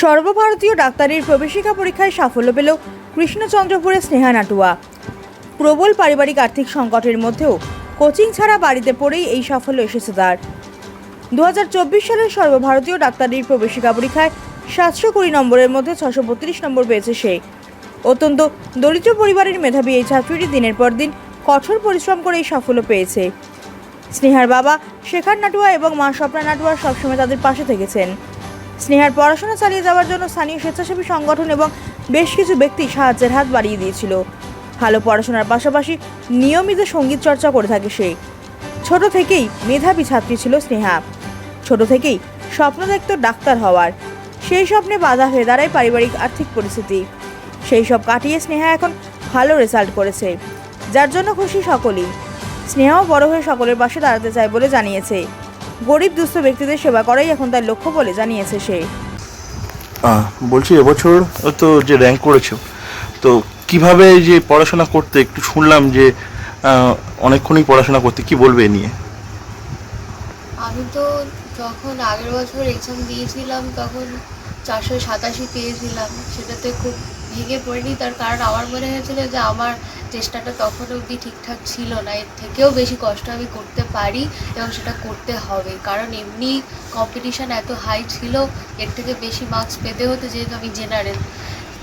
সর্বভারতীয় ডাক্তারির প্রবেশিকা পরীক্ষায় সাফল্য পেল কৃষ্ণচন্দ্রপুরের স্নেহা নাটুয়া। প্রবল পারিবারিক আর্থিক সংকটের মধ্যেও কোচিং ছাড়া বাড়িতে পড়েই এই সাফল্য এসেছে তার। দু হাজার চব্বিশ সালের সর্বভারতীয় ডাক্তারির প্রবেশিকা পরীক্ষায় সাতশো কুড়ি নম্বরের মধ্যে ছশো বত্রিশ নম্বর পেয়েছে সে। অত্যন্ত দরিদ্র পরিবারের মেধাবী এই ছাত্রীটি দিনের পর দিন কঠোর পরিশ্রম করে এই সাফল্য পেয়েছে। স্নেহার বাবা শেখার নাটুয়া এবং মা স্বপ্না নাটুয়া সবসময় তাদের পাশে থেকেছেন। স্নেহার পড়াশোনা চালিয়ে যাওয়ার জন্য স্থানীয় স্বেচ্ছাসেবী সংগঠন এবং বেশ কিছু ব্যক্তি সাহায্যের হাত বাড়িয়ে দিয়েছিল। ভালো পড়াশোনার পাশাপাশি নিয়মিত সংগীত চর্চা করে থাকে সে। ছোট থেকেই মেধাবী ছাত্রী ছিল স্নেহা। ছোট থেকেই স্বপ্ন দেখত ডাক্তার হওয়ার। সেই স্বপ্নে বাধা হয়ে দাঁড়ায় পারিবারিক আর্থিক পরিস্থিতি। সেই সব কাটিয়ে স্নেহা এখন ভালো রেজাল্ট করেছে, যার জন্য খুশি সকলেই। স্নেহাও বড় হয়ে সকলের পাশে দাঁড়াতে চায় বলে জানিয়েছে। গরিব দুস্থ ব্যক্তিদের সেবা করাই এখন তার লক্ষ্য বলে জানিয়েছে সে। বলছি এবছর তো যে র্যাঙ্ক করেছ তো কীভাবে যে পড়াশোনা করতে একটু শুনলাম যে অনেকক্ষণই পড়াশোনা করতে কি বলবে এ নিয়ে? আমি তো যখন আগের বছর এক্সাম দিয়েছিলাম তখন চারশো সাতাশি পেয়েছিলাম সেটাতে খুব ভেঙে পড়িনি। তার কারণ আমার মনে হয়েছিল যে আমার চেষ্টাটা তখন অবধি ঠিকঠাক ছিল না। এর থেকেও বেশি কষ্ট আমি করতে পারি এবং সেটা করতে হবে। কারণ এমনি কম্পিটিশান এত হাই ছিল, এর থেকে বেশি মার্কস পেতে হতো যেহেতু আমি জেনারেল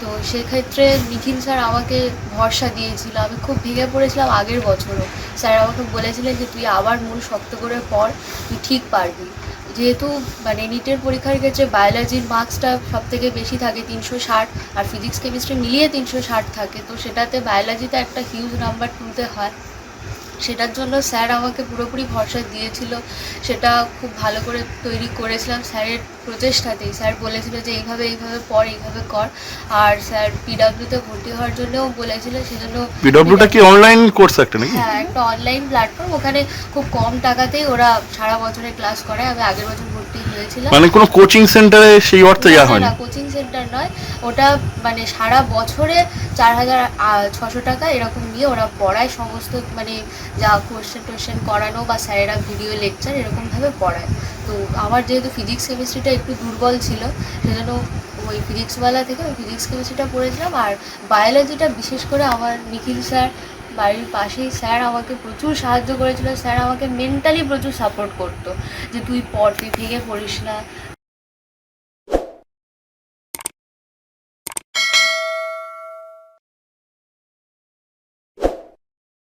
তো সেক্ষেত্রে নিখিল স্যার আমাকে ভরসা দিয়েছিল। আমি খুব ভেঙে পড়েছিলাম আগের বছরও। স্যার আমাকে বলেছিলেন যে, তুই আবার মন শক্ত করে পড়, তুই ঠিক পারবি। যেহেতু মানে নিটের পরীক্ষার ক্ষেত্রে বায়োলজির মার্কসটা সব থেকে বেশি থাকে তিনশো ষাট, আর ফিজিক্স কেমিস্ট্রি মিলিয়ে তিনশো ষাট থাকে। তো সেটাতে বায়োলজিতে একটা হিউজ নাম্বার তুলতে হয়। সেটার জন্য স্যার আমাকে পুরোপুরি ভরসা দিয়েছিল। সেটা খুব ভালো করে তৈরি করেছিলাম স্যারের প্রচেষ্টাতেই। স্যার বলেছিল যে এইভাবে এইভাবে পড় এইভাবে কর। আর স্যার পিডাব্লিউতে ভর্তি হওয়ার জন্যও বলেছিল সেজন্য পিডব্লিউটা কি অনলাইন কোর্স একটা নাকি? হ্যাঁ একটা অনলাইন প্ল্যাটফর্ম ওখানে খুব কম টাকাতেই ওরা সারা বছরের ক্লাস করে আমি আগের বছর ভর্তি হয়েছিলাম। মানে কোনো কোচিং সেন্টারে সেই অর্থে যাওয়া হয়নি কোচিং সেন্টার নয় ওটা মানে সারা বছরে চার হাজার ছশো টাকা এরকম নিয়ে ওরা পড়ায় সমস্ত মানে যা কোশ্চেন টোশ্চেন করানো বা স্যারেরা ভিডিও লেকচার এরকমভাবে পড়ায়। তো আমার যেহেতু ফিজিক্স কেমিস্ট্রিটা একটু দুর্বল ছিল, সেজন্য ওই ফিজিক্সওয়ালা থেকে ওই ফিজিক্স কেমিস্ট্রিটা পড়েছিলাম। আর বায়োলজিটা বিশেষ করে আমার নিখিল স্যার, বাড়ির পাশেই স্যার আমাকে প্রচুর সাহায্য করেছিল। স্যার আমাকে মেন্টালি প্রচুর সাপোর্ট করতো যে তুই পড় তুই ভেঙে পড়িস না।